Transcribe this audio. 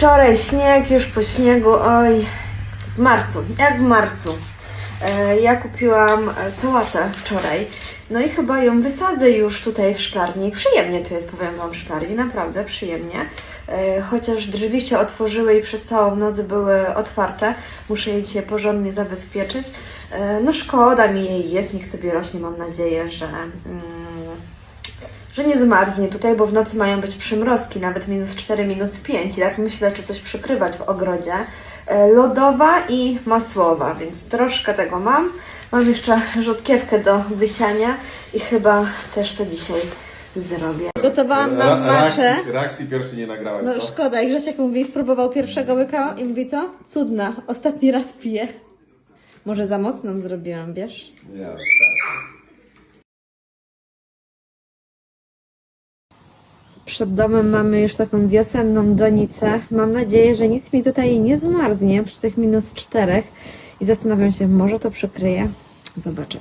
Wczoraj śnieg, już po śniegu, oj, w marcu, jak w marcu. E, Ja kupiłam e, sałatę wczoraj, no i chyba ją wysadzę już tutaj w szklarni. Przyjemnie tu jest, powiem Wam, w szklarni, naprawdę przyjemnie. E, Chociaż drzwi się otworzyły i przez całą noc były otwarte, muszę jej dzisiaj porządnie zabezpieczyć. No szkoda mi jej jest, niech sobie rośnie, mam nadzieję, że... Że nie zmarznie tutaj, bo w nocy mają być przymrozki, nawet minus 4, minus 5. I tak myślę, czy coś przykrywać w ogrodzie. E, Lodowa i masłowa, więc troszkę tego mam. Mam jeszcze rzodkiewkę do wysiania i chyba też to dzisiaj zrobię. Gotowałam nam maczę. reakcji, reakcji pierwszej nie nagrałaś, No co? szkoda, i Grzesiek mówi, spróbował pierwszego łyka i mówi co? Cudna, ostatni raz piję. Może za mocną zrobiłam, wiesz? Nie, tak. Przed domem mamy już taką wiosenną donicę. Mam nadzieję, że nic mi tutaj nie zmarznie przy tych minus czterech. I zastanawiam się, może to przykryję. Zobaczę.